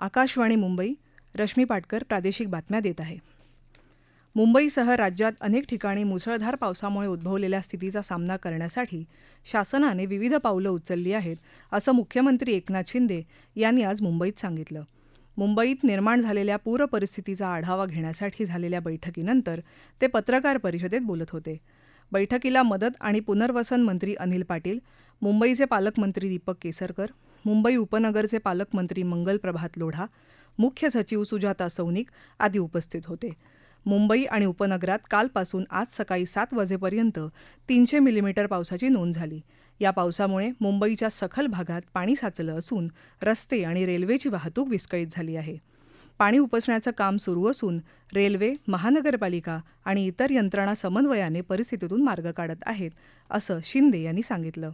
आकाशवाणी मुंबई रश्मी पाटकर प्रादेशिक बातम्या देत आहे. मुंबईसह राज्यात अनेक ठिकाणी मुसळधार पावसामुळे उद्भवलेल्या स्थितीचा सामना करण्यासाठी शासनाने विविध पावलं उचलली आहेत असं मुख्यमंत्री एकनाथ शिंदे यांनी आज मुंबईत सांगितलं. मुंबईत निर्माण झालेल्या पूर परिस्थितीचा आढावा घेण्यासाठी झालेल्या बैठकीनंतर ते पत्रकार परिषदेत बोलत होते. बैठकीला मदत आणि पुनर्वसन मंत्री अनिल पाटील मुंबईचे पालकमंत्री दीपक केसरकर मुंबई उपनगरचे पालकमंत्री मंगल प्रभात लोढा मुख्य सचिव सुजाता सौनिक आदी उपस्थित होते. मुंबई आणि उपनगरात कालपासून आज सकाळी सात वाजेपर्यंत तीनशे मिलीमीटर पावसाची नोंद झाली. या पावसामुळे मुंबईच्या सखल भागात पाणी साचलं असून रस्ते आणि रेल्वेची वाहतूक विस्कळीत झाली आहे. पाणी उपसण्याचं काम सुरू असून रेल्वे महानगरपालिका आणि इतर यंत्रणा समन्वयाने परिस्थितीतून मार्ग काढत आहेत असं शिंदे यांनी सांगितलं.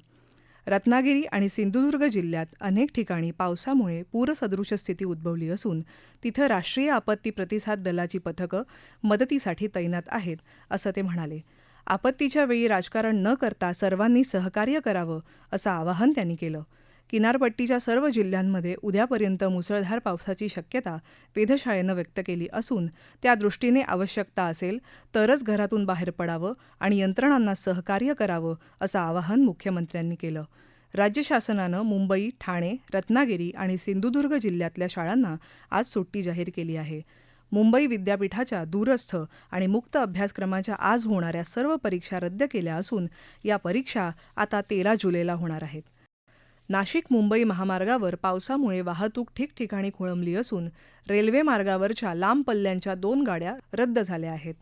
रत्नागिरी आणि सिंधुदुर्ग जिल्ह्यात अनेक ठिकाणी पावसामुळे पूरसदृश स्थिती उद्भवली असून तिथं राष्ट्रीय आपत्ती प्रतिसाद दलाची पथकं मदतीसाठी तैनात आहेत असं ते म्हणाले. आपत्तीच्या वेळी राजकारण न करता सर्वांनी सहकार्य करावं असं आवाहन त्यांनी केलं. किनारपट्टीच्या सर्व जिल्ह्यांमध्ये उद्यापर्यंत मुसळधार पावसाची शक्यता वेधशाळेनं व्यक्त केली असून त्या दृष्टीने आवश्यकता असेल तरच घरातून बाहेर पडावं आणि यंत्रणांना सहकार्य करावं असं आवाहन मुख्यमंत्र्यांनी केलं. राज्य शासनानं मुंबई ठाणे रत्नागिरी आणि सिंधुदुर्ग जिल्ह्यातल्या शाळांना आज सुट्टी जाहीर केली आहे. मुंबई विद्यापीठाच्या दूरस्थ आणि मुक्त अभ्यासक्रमाच्या आज होणाऱ्या सर्व परीक्षा रद्द केल्या असून या परीक्षा आता तेरा जुलैला होणार आहेत. नाशिक मुंबई महामार्गावर पावसामुळे वाहतूक ठिकठिकाणी खोळंबली असून रेल्वे मार्गावरच्या लांब पल्ल्यांच्या दोन गाड्या रद्द झाल्या आहेत.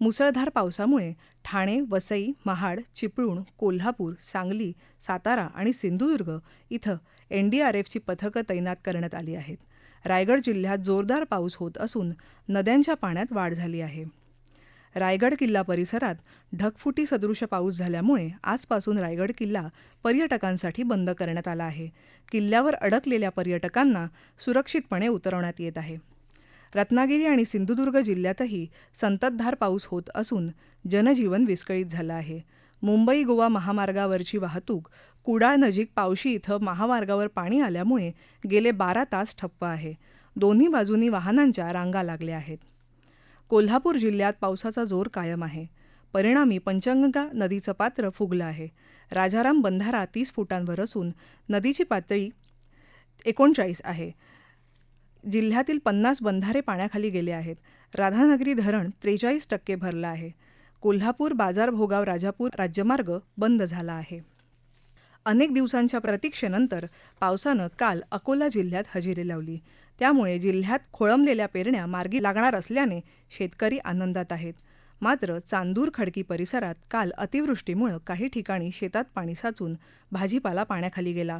मुसळधार पावसामुळे ठाणे वसई महाड चिपळूण कोल्हापूर सांगली सातारा आणि सिंधुदुर्ग इथं एनडीआरएफची पथकं तैनात करण्यात आली आहेत. रायगड जिल्ह्यात जोरदार पाऊस होत असून नद्यांच्या पाण्यात वाढ झाली आहे. रायगड किल्ला परिसरात ढगफुटी सदृश पाऊस झाल्यामुळे आजपासून रायगड किल्ला पर्यटकांसाठी बंद करण्यात आला आहे. किल्ल्यावर अडकलेल्या पर्यटकांना सुरक्षितपणे उतरवण्यात येत आहे. रत्नागिरी आणि सिंधुदुर्ग जिल्ह्यातही संततधार पाऊस होत असून जनजीवन विस्कळीत झालं आहे. मुंबई गोवा महामार्गावरची वाहतूक कुडाळ नजीक पावशी इथं महामार्गावर पाणी आल्यामुळे गेले बारा तास ठप्प आहे. दोन्ही बाजूंनी वाहनांच्या रांगा लागल्या आहेत. कोल्हापूर जिल्ह्यात पावसाचा जोर कायम आहे. परिणामी पंचगंगा नदीचं पात्र फुगलं आहे. राजाराम बंधारा तीस फुटांवर असून नदीची पातळी एकोणचाळीस आहे. जिल्ह्यातील पन्नास बंधारे पाण्याखाली गेले आहेत. राधानगरी धरण त्रेचाळीस टक्के भरलं आहे. कोल्हापूर बाजार भोगाव राजापूर राज्यमार्ग बंद झाला आहे. अनेक दिवसांच्या प्रतीक्षेनंतर पावसानं काल अकोला जिल्ह्यात हजेरी लावली. त्यामुळे जिल्ह्यात खोळंबलेल्या पेरण्या मार्गी लागणार असल्याने शेतकरी आनंदात आहेत. मात्र चांदूर खडकी परिसरात काल अतिवृष्टीमुळे काही ठिकाणी शेतात पाणी साचून भाजीपाला पाण्याखाली गेला.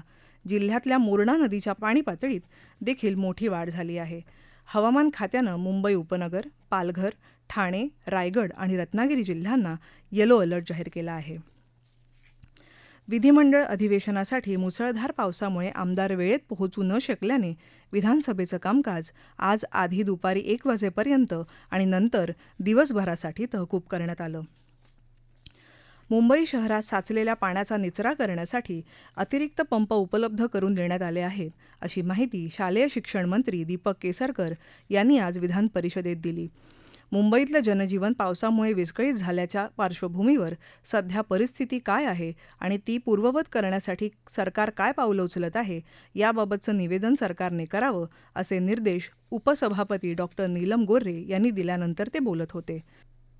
जिल्ह्यातल्या मोरणा नदीच्या पाणी पातळीत देखील मोठी वाढ झाली आहे. हवामान खात्यानं मुंबई उपनगर पालघर ठाणे रायगड आणि रत्नागिरी जिल्ह्यांना येलो अलर्ट जाहीर केला आहे. विधिमंडळ अधिवेशनासाठी मुसळधार पावसामुळे आमदार वेळेत पोहोचू न शकल्याने विधानसभेचं कामकाज आज आधी दुपारी एक वाजेपर्यंत आणि नंतर दिवसभरासाठी तहकूब करण्यात आलं. मुंबई शहरात साचलेल्या पाण्याचा निचरा करण्यासाठी अतिरिक्त पंप उपलब्ध करून देण्यात आले आहेत अशी माहिती शालेय शिक्षण मंत्री दीपक केसरकर यांनी आज विधान परिषदेत दिली. मुंबईतलं जनजीवन पावसामुळे विस्कळीत झाल्याच्या पार्श्वभूमीवर सध्या परिस्थिती काय आहे आणि ती पूर्ववत करण्यासाठी सरकार काय पावलं उचलत आहे याबाबतचं निवेदन सरकारने करावं असे निर्देश उपसभापती डॉक्टर नीलम गोर्रे यांनी दिल्यानंतर ते बोलत होते.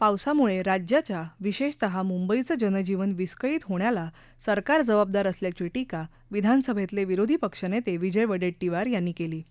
पावसामुळे राज्याच्या विशेषतः मुंबईचं जनजीवन विस्कळीत होण्याला सरकार जबाबदार असल्याची टीका विधानसभेतले विरोधी पक्षनेते विजय वडेट्टीवार यांनी केली.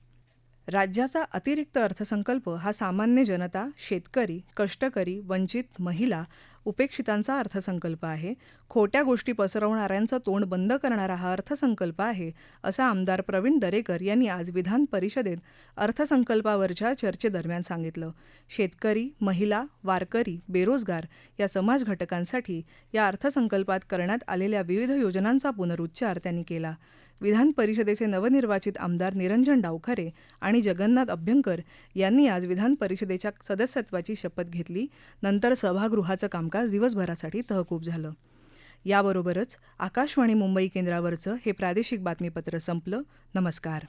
राज्याचा अतिरिक्त अर्थसंकल्प हा सामान्य जनता शेतकरी कष्टकरी वंचित महिला उपेक्षितांचा अर्थसंकल्प आहे. खोट्या गोष्टी पसरवणाऱ्यांचं तोंड बंद करणारा हा अर्थसंकल्प आहे असं आमदार प्रवीण दरेकर यांनी आज विधान परिषदेत अर्थसंकल्पावरच्या चर्चेदरम्यान सांगितलं. शेतकरी महिला वारकरी बेरोजगार या समाज घटकांसाठी या अर्थसंकल्पात करण्यात आलेल्या विविध योजनांचा पुनरुच्चार त्यांनी केला. विधान परिषदेचे नवनिर्वाचित आमदार निरंजन डावखरे आणि जगन्नाथ अभ्यंकर यांनी आज विधान परिषदेच्या सदस्यत्वाची शपथ घेतली. नंतर सभागृहाचं कामकाज कामकाज दिवसभरासाठी तहकूब झालं. याबरोबरच आकाशवाणी मुंबई केंद्रावरचं हे प्रादेशिक बातमीपत्र संपलं. नमस्कार.